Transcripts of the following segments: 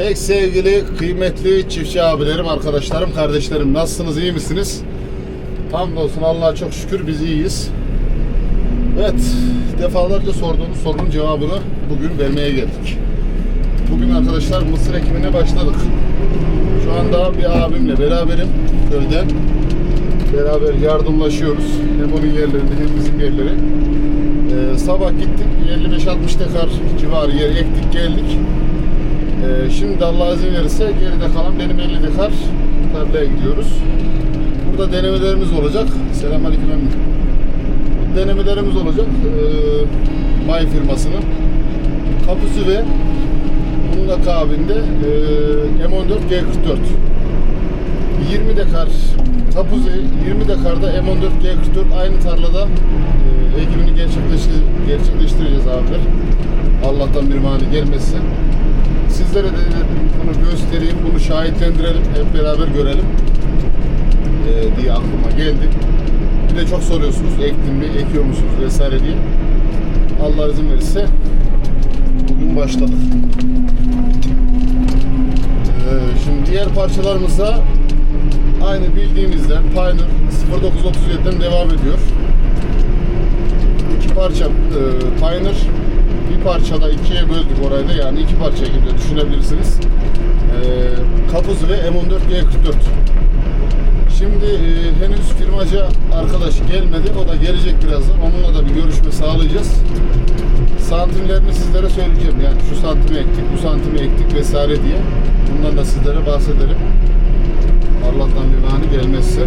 Pek sevgili, kıymetli çiftçi abilerim, arkadaşlarım, kardeşlerim nasılsınız, iyi misiniz? Hamdolsun Allah'a çok şükür biz iyiyiz. Evet, defalarca sorduğunuz sorunun cevabını bugün vermeye geldik. Bugün arkadaşlar mısır ekimine başladık. Şu anda bir abimle beraberim köyden. Beraber yardımlaşıyoruz. Hem onun yerlerinde hem bizim yerleri. Ee, sabah gittik 55-60 dekar civarı yer ektik geldik. Ee, şimdi Allah izin verirse geride kalan benim 50 dekar tarlaya gidiyoruz. Burada denemelerimiz olacak. Selamünaleyküm emmi. Denemelerimiz olacak. Ee, May firmasının. Kapısı ve bunun akabinde e, M14 G44. 20 dekar tapuzu 20 dekarda M14 G44 aynı tarlada e, ekimini gerçekleştir, gerçekleştireceğiz abiler. Allah'tan bir mani gelmezse. Sizlere de bunu göstereyim, bunu şahitlendirelim, hep beraber görelim e, diye aklıma geldi. Bir de çok soruyorsunuz, ektin mi, ekiyor musunuz vesaire diye. Allah izin verirse bugün başladık. Ee, şimdi diğer parçalarımıza aynı bildiğimizden Pioneer 0937'den devam ediyor. İki parça e, Pioneer bir parçada ikiye böldük orayı da yani iki parça gibi düşünebilirsiniz. E, Kapuz ve M14 G44. Şimdi e, henüz firmacı arkadaş gelmedi. O da gelecek birazdan. Onunla da bir görüşme sağlayacağız. Santimlerini sizlere söyleyeceğim. Yani şu santimi ektik, bu santimi ektik vesaire diye. Bundan da sizlere bahsederim. Allah'tan bir mani gelmezse.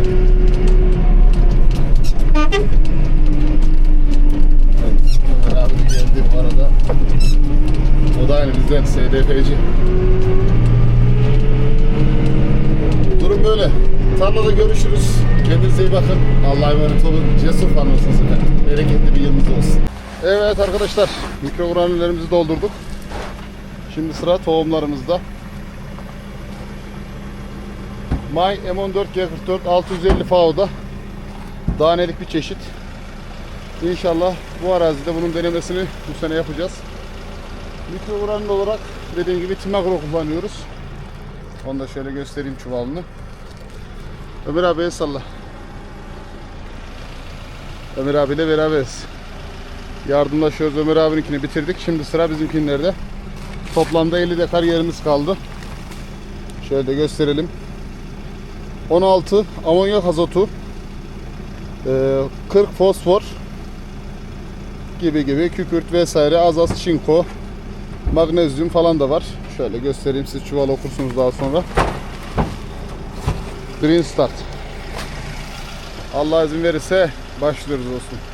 Evet, Ömer abi geldi bu arada. O da aynı bizden SDF'ci. Durum böyle. Tarlada görüşürüz. Kendinize iyi bakın. Allah'a emanet olun. Cesur fanlısınız efendim. Bereketli bir yılınız olsun. Evet arkadaşlar. Mikrogranüllerimizi doldurduk. Şimdi sıra tohumlarımızda. May M14 G44 650 FAO'da danelik bir çeşit. İnşallah bu arazide bunun denemesini bu sene yapacağız. Mikrogranül olarak dediğim gibi Timagro kullanıyoruz. Onu da şöyle göstereyim çuvalını. Ömer abiye salla. Ömer abiyle beraberiz. Yardımlaşıyoruz. Ömer abininkini bitirdik. Şimdi sıra bizimkinlerde. Toplamda 50 dekar yerimiz kaldı. Şöyle de gösterelim. 16 amonyak azotu, e, 40 fosfor gibi gibi kükürt vesaire az az çinko, magnezyum falan da var. Şöyle göstereyim siz çuval okursunuz daha sonra. Green Start. Allah izin verirse başlıyoruz olsun.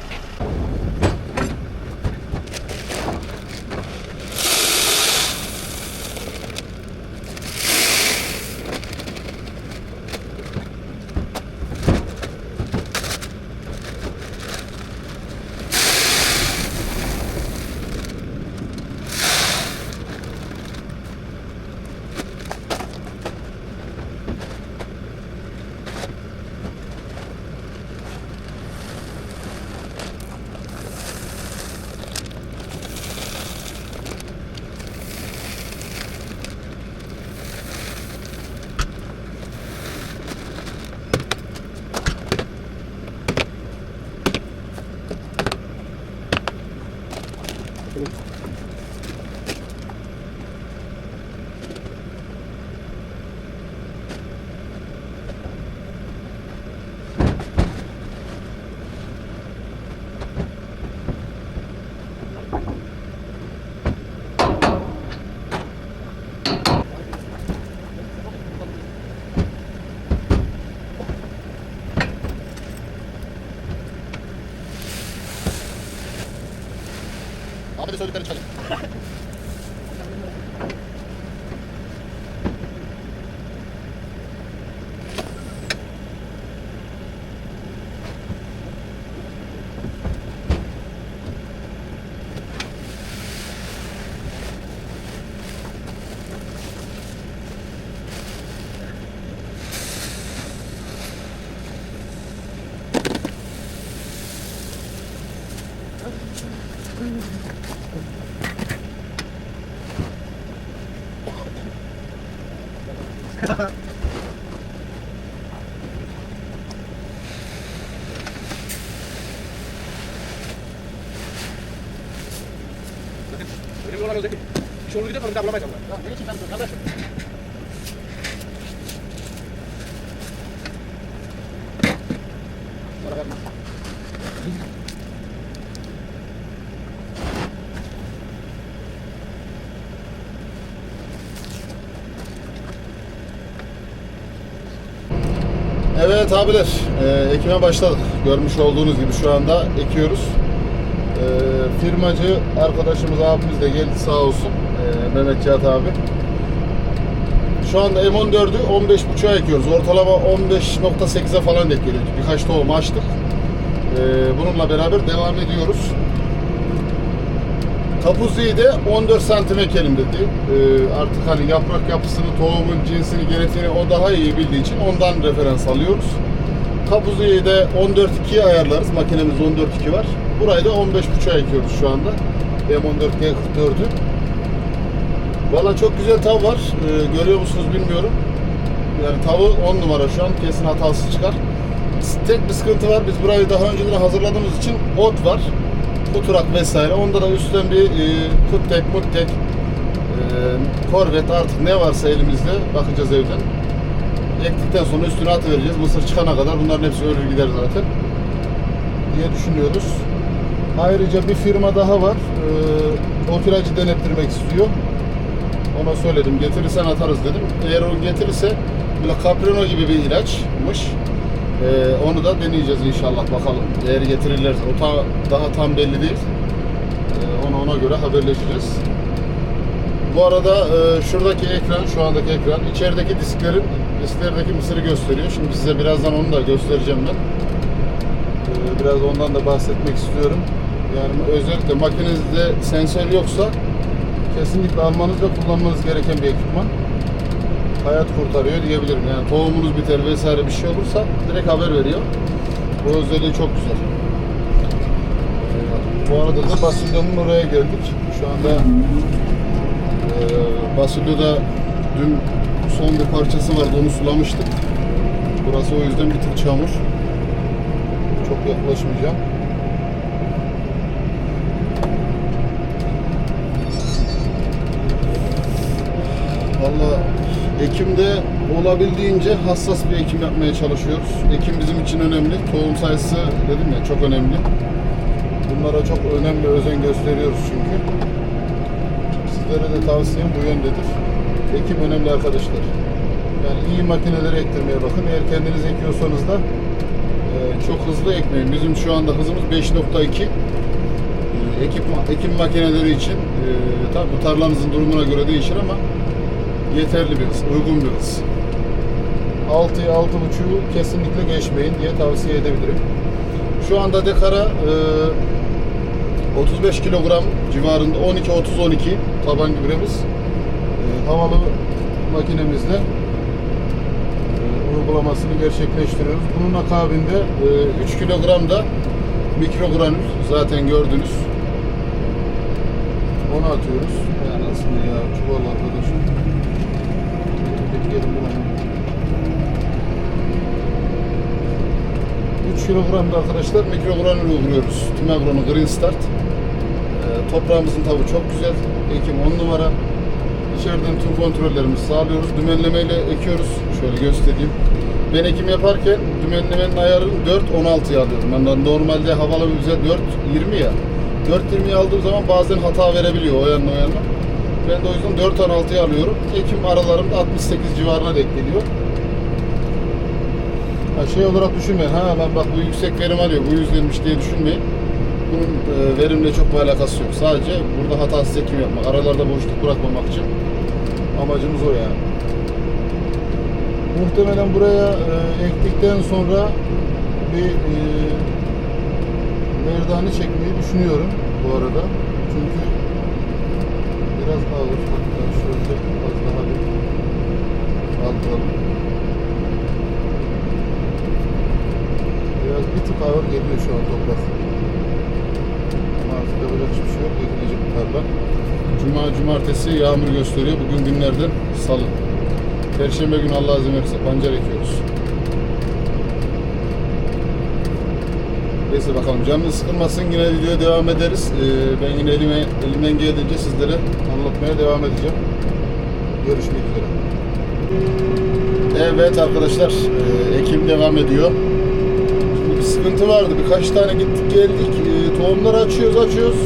Abi de söylediklerini çalın. Benim şey olur gidiyor, ben bir daha bulamayacağım ben. Bana verme. Evet abiler, e, ekime başladık. Görmüş olduğunuz gibi şu anda ekiyoruz. E, firmacı arkadaşımız abimiz de geldi sağ olsun. E, Mehmet Cihat abi. Şu anda M14'ü 15.5'a ekiyoruz. Ortalama 15.8'e falan geliyor. Birkaç tohum açtık. E, bununla beraber devam ediyoruz. Kapuzi'yi de 14 santim ekelim dedi. Ee, artık hani yaprak yapısını, tohumun cinsini, genetiğini o daha iyi bildiği için ondan referans alıyoruz. Kapuzi'yi de 14.2'ye ayarlarız. Makinemiz 14.2 var. Burayı da 15.5'a ekiyoruz şu anda. M14 G44'ü. Valla çok güzel tav var. Ee, görüyor musunuz bilmiyorum. Yani tavı 10 numara şu an. Kesin hatası çıkar. Tek bir sıkıntı var. Biz burayı daha önceden hazırladığımız için ot var kuturak vesaire. Onda da üstten bir e, kuttek, muttek, e, korvet artık ne varsa elimizde bakacağız evden. Ektikten sonra üstüne atıvereceğiz. Mısır çıkana kadar bunların hepsi ölür gider zaten diye düşünüyoruz. Ayrıca bir firma daha var. E, o kiracı denettirmek istiyor. Ona söyledim. Getirirsen atarız dedim. Eğer o getirirse böyle Caprino gibi bir ilaçmış. Ee, onu da deneyeceğiz inşallah bakalım. Eğer getirirlerse o ta- daha tam belli değil. Ee, onu ona göre haberleşeceğiz. Bu arada e, şuradaki ekran, şu andaki ekran içerideki disklerin disklerdeki mısırı gösteriyor. Şimdi size birazdan onu da göstereceğim ben. Ee, biraz ondan da bahsetmek istiyorum. Yani özellikle makinenizde sensör yoksa kesinlikle almanız ve kullanmanız gereken bir ekipman hayat kurtarıyor diyebilirim. Yani tohumunuz biter vesaire bir şey olursa direkt haber veriyor. Bu özelliği çok güzel. Ee, Bu arada da Basilio'nun oraya geldik. Şu anda e, Basilio'da dün son bir parçası vardı onu sulamıştık. Burası o yüzden bir tık çamur. Çok yaklaşmayacağım. Ekim'de olabildiğince hassas bir ekim yapmaya çalışıyoruz. Ekim bizim için önemli. Tohum sayısı dedim ya çok önemli. Bunlara çok önemli özen gösteriyoruz çünkü. Sizlere de tavsiyem bu yöndedir. Ekim önemli arkadaşlar. Yani iyi makineleri ektirmeye bakın. Eğer kendiniz ekiyorsanız da e, çok hızlı ekmeyin. Bizim şu anda hızımız 5.2. E, Ekip, ekim makineleri için e, tabi tarlanızın durumuna göre değişir ama yeterli bir hız, uygun bir hız. 6'ya 6.5'u kesinlikle geçmeyin diye tavsiye edebilirim. Şu anda dekara e, 35 kilogram civarında 12-30-12 taban gübremiz e, havalı makinemizle e, uygulamasını gerçekleştiriyoruz. Bunun akabinde e, 3 kilogram da mikrogranül zaten gördünüz. Onu atıyoruz. Yani aslında ya çuval arkadaşım. Yerim bulamadım. 3 kilogramda arkadaşlar mikrogranül uyguluyoruz. Tümegron'u Green Start. Ee, toprağımızın tabi çok güzel. Ekim 10 numara. İçeriden tüm kontrollerimizi sağlıyoruz. Dümenlemeyle ekiyoruz. Şöyle göstereyim. Ben ekim yaparken dümenlemenin ayarını 4.16'ya alıyorum. Yani normalde havalı bir güzel 4.20 ya. 4.20'yi aldığım zaman bazen hata verebiliyor o yanına o yanına. Ben de o yüzden 4.16'ya alıyorum. Ekim aralarımda 68 civarına denk geliyor. Ha şey olarak düşünmeyin. Ha ben bak bu yüksek verim alıyor. Bu yüzdenmiş diye düşünmeyin. Bunun e, verimle çok bir alakası yok. Sadece burada hatasız ekim yapmak. Aralarda boşluk bırakmamak için amacımız o yani. Muhtemelen buraya e, ektikten sonra bir e, merdane çekmeyi düşünüyorum bu arada. Çünkü biraz ağır. Hatta şöyle az daha bir kaldıralım. Biraz bir tık ağır geliyor şu an toprak. Ama artık yapacak hiçbir şey yok. Ekilecek tarla. Cuma, cumartesi yağmur gösteriyor. Bugün günlerden salı. Perşembe günü Allah izin verirse pancar ekiyoruz. Neyse bakalım canınız sıkılmasın yine videoya devam ederiz. Ee, ben yine elime, elimden geldiğince sizlere anlatmaya devam edeceğim. Görüşmek üzere. Evet arkadaşlar e, ekim devam ediyor. Şimdi bir sıkıntı vardı. Birkaç tane gittik geldik. E, tohumları açıyoruz açıyoruz.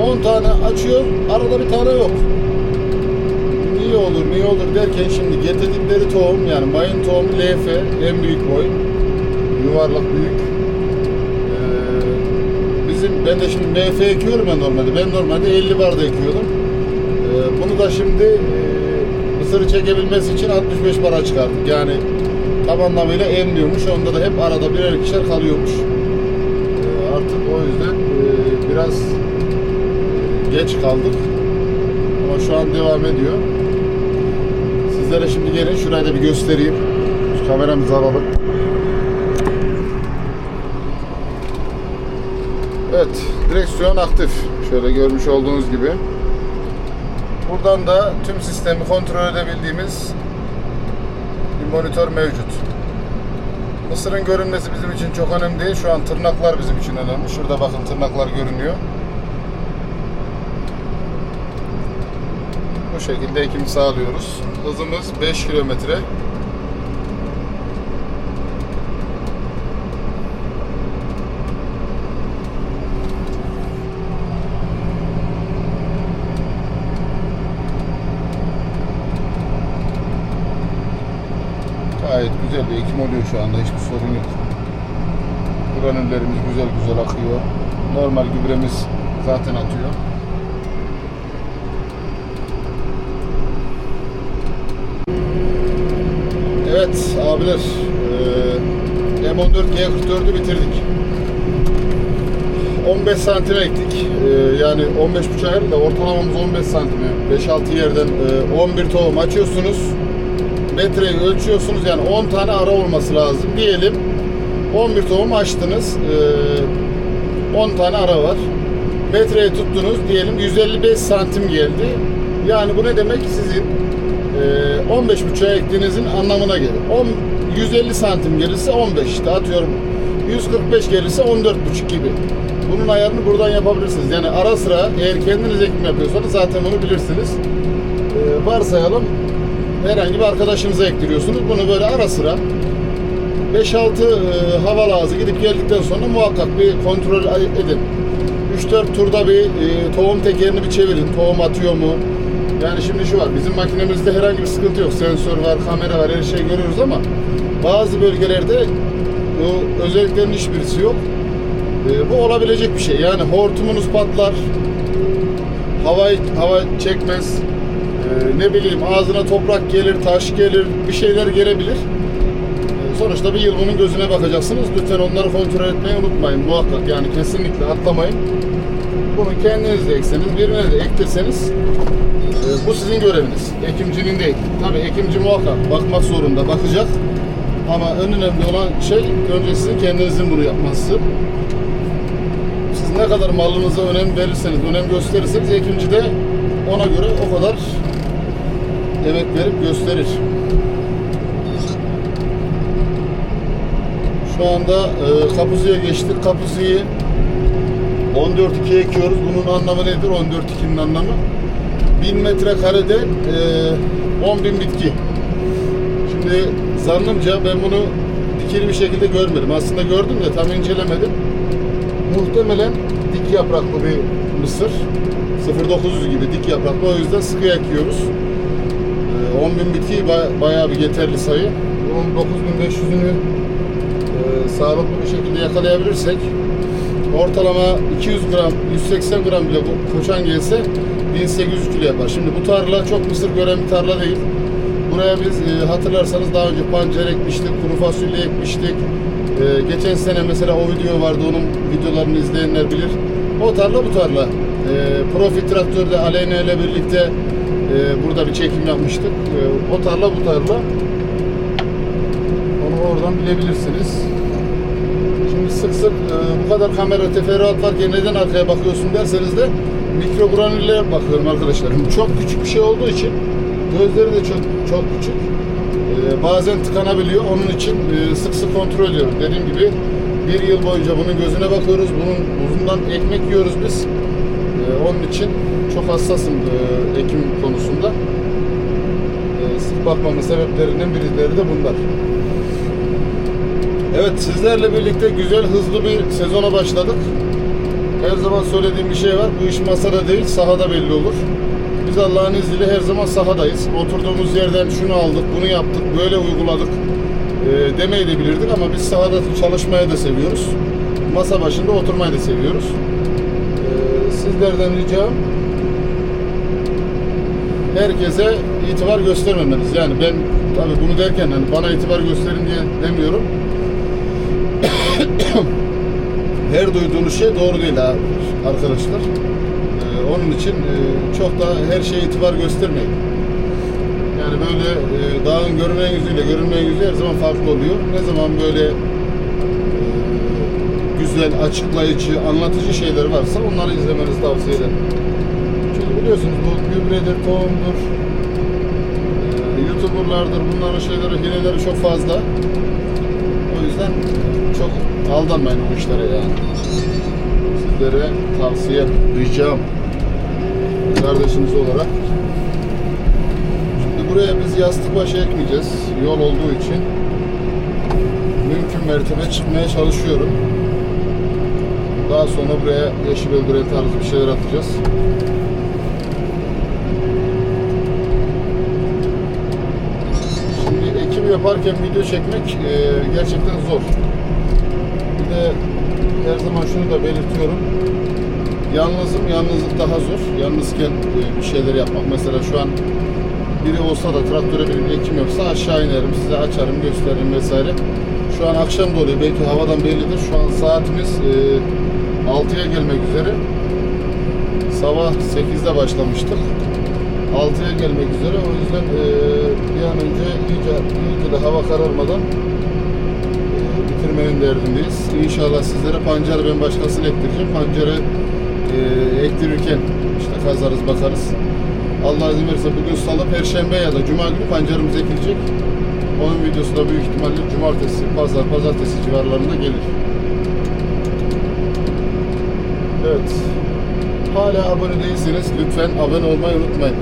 10 tane açıyor. Arada bir tane yok. Niye olur niye olur derken şimdi getirdikleri tohum yani mayın tohumu LF en büyük boy. Yuvarlak büyük. Ee, bizim ben de şimdi MF ekiyorum ben normalde. Ben normalde 50 barda ekiyordum. Ee, bunu da şimdi e, mısırı çekebilmesi için 65 bara çıkardık. Yani tam anlamıyla emmiyormuş. Onda da hep arada birer ikişer kalıyormuş. Ee, artık o yüzden e, biraz e, geç kaldık. Ama şu an devam ediyor. Sizlere şimdi gelin şurayı da bir göstereyim. Şu kameramızı alalım. Evet, direksiyon aktif. Şöyle görmüş olduğunuz gibi. Buradan da tüm sistemi kontrol edebildiğimiz bir monitör mevcut. Mısırın görünmesi bizim için çok önemli değil. Şu an tırnaklar bizim için önemli. Şurada bakın tırnaklar görünüyor. Bu şekilde ekim sağlıyoruz. Hızımız 5 kilometre. Gayet güzel bir ekim oluyor şu anda. Hiçbir sorun yok. Granüllerimiz güzel güzel akıyor. Normal gübremiz zaten atıyor. Evet abiler eee, M14 G44'ü bitirdik. 15 santime ektik. Eee, yani 15 buçuk da ortalamamız 15 santime. 5-6 yerden eee, 11 tohum açıyorsunuz. Metreyi ölçüyorsunuz yani 10 tane ara olması lazım. Diyelim 11 tohum açtınız. Eee, 10 tane ara var. Metreyi tuttunuz diyelim 155 santim geldi. Yani bu ne demek? Sizin e, 15 buçuğa ektiğinizin anlamına gelir. 10, 150 santim gelirse 15 işte atıyorum. 145 gelirse 14 buçuk gibi. Bunun ayarını buradan yapabilirsiniz. Yani ara sıra eğer kendiniz ekim yapıyorsanız zaten bunu bilirsiniz. E, varsayalım herhangi bir arkadaşınıza ektiriyorsunuz. Bunu böyle ara sıra 5-6 e, hava lazı gidip geldikten sonra muhakkak bir kontrol edin. 3-4 turda bir e, tohum tekerini bir çevirin. Tohum atıyor mu? Yani şimdi şu var. Bizim makinemizde herhangi bir sıkıntı yok. Sensör var, kamera var, her şey görüyoruz ama bazı bölgelerde bu özelliklerin hiçbirisi yok. E, bu olabilecek bir şey. Yani hortumunuz patlar. Hava hava çekmez. E, ne bileyim ağzına toprak gelir, taş gelir, bir şeyler gelebilir. E, Sonuçta bir yıl bunun gözüne bakacaksınız. Lütfen onları kontrol etmeyi unutmayın. Muhakkak yani kesinlikle atlamayın. Bunu kendiniz de ekseniz, birine de ektirseniz e, bu sizin göreviniz. Ekimcinin değil. Tabii ekimci muhakkak bakmak zorunda, bakacak. Ama en önemli olan şey önce sizin kendinizin bunu yapması. Siz ne kadar malınıza önem verirseniz, önem gösterirseniz ekimci de ona göre o kadar evet verip gösterir. Şu anda e, kapuzuya geçtik. Kapuzuyu 14.2'ye ekiyoruz. Bunun anlamı nedir? 14.2'nin anlamı. 1000 metrekarede e, 10.000 bitki. Şimdi zannımca ben bunu dikili bir şekilde görmedim. Aslında gördüm de tam incelemedim. Muhtemelen dik yapraklı bir mısır. 0.900 gibi dik yapraklı. O yüzden sıkı yakıyoruz. 10.000 bitki bayağı bir yeterli sayı. Bunun 9.500'ünü e, sağlıklı bir şekilde yakalayabilirsek ortalama 200 gram, 180 gram bile bu koçan gelse 1800 kilo yapar. Şimdi bu tarla çok mısır gören bir tarla değil. Buraya biz e, hatırlarsanız daha önce pancar ekmiştik, kuru fasulye ekmiştik. E, geçen sene mesela o video vardı, onun videolarını izleyenler bilir. O tarla bu tarla. E, Profi traktörde Aleyna ile birlikte e, burada bir çekim yapmıştık. E, o tarla bu tarla. Onu oradan bilebilirsiniz. Şimdi sık sık e, bu kadar kamera teferruat varken neden arkaya bakıyorsun derseniz de mikrogranüllere bakıyorum arkadaşlar. Çok küçük bir şey olduğu için Gözleri de çok çok küçük. Ee, bazen tıkanabiliyor. Onun için e, sık sık kontrol ediyorum. Dediğim gibi bir yıl boyunca bunun gözüne bakıyoruz. Bunun uzundan ekmek yiyoruz biz. Ee, onun için çok hassasım e, ekim konusunda. Ee, sık bakmamın sebeplerinden birileri de bunlar. Evet sizlerle birlikte güzel hızlı bir sezona başladık. Her zaman söylediğim bir şey var. Bu iş masada değil sahada belli olur. Biz Allah'ın izniyle her zaman sahadayız. Oturduğumuz yerden şunu aldık, bunu yaptık, böyle uyguladık e, demeyi de bilirdik ama biz sahada çalışmayı da seviyoruz. Masa başında oturmayı da seviyoruz. Sizlerden ricam herkese itibar göstermemeniz. Yani ben tabii bunu derken hani bana itibar gösterin diye demiyorum. Her duyduğunuz şey doğru değil arkadaşlar. Ee, onun için e, çok da her şeye itibar göstermeyin. Yani böyle e, dağın görünen yüzüyle görünmeyen yüzü her zaman farklı oluyor. Ne zaman böyle güzel, açıklayıcı, anlatıcı şeyler varsa onları izlemenizi tavsiye ederim. Çünkü biliyorsunuz bu gübredir, tohumdur, e, YouTuber'lardır, bunların şeyleri, hileleri çok fazla. O yüzden çok aldanmayın bu işlere yani. Sizlere tavsiye, ricam kardeşiniz olarak. Şimdi buraya biz yastık başı ekmeyeceğiz. Yol olduğu için mümkün mertebe çıkmaya çalışıyorum. Daha sonra buraya yeşil öldüren tarzı bir şeyler atacağız. Şimdi ekim yaparken video çekmek e, gerçekten zor. Bir de her zaman şunu da belirtiyorum. Yalnızım, yalnızlık daha zor. Yalnızken e, bir şeyler yapmak. Mesela şu an biri olsa da traktöre bir ekim yapsa aşağı inerim, size açarım, gösteririm vesaire. Şu an akşam da. Belki havadan bellidir. Şu an saatimiz e, 6'ya gelmek üzere. Sabah 8'de başlamıştık. 6'ya gelmek üzere. O yüzden e, bir an önce iyice, iyice de hava kararmadan e, bitirmenin derdindeyiz. İnşallah sizlere pancarı ben başkasını ektireceğim. Pancarı e, ektirirken işte kazarız bakarız. Allah izin verirse bugün salı, perşembe ya da cuma günü pancarımız ekilecek. Onun videosu da büyük ihtimalle cumartesi, pazar, pazartesi civarlarında gelir. Evet. Hala abone değilseniz lütfen abone olmayı unutmayın.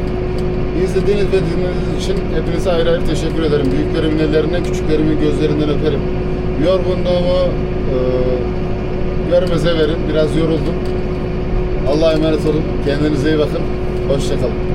İzlediğiniz ve dinlediğiniz için hepinize ayrı ayrı teşekkür ederim. Büyüklerimin ellerinden, küçüklerimin gözlerinden öperim. Yorgunluğumu e, görmeze verin. Biraz yoruldum. Allah'a emanet olun. Kendinize iyi bakın. Hoşçakalın.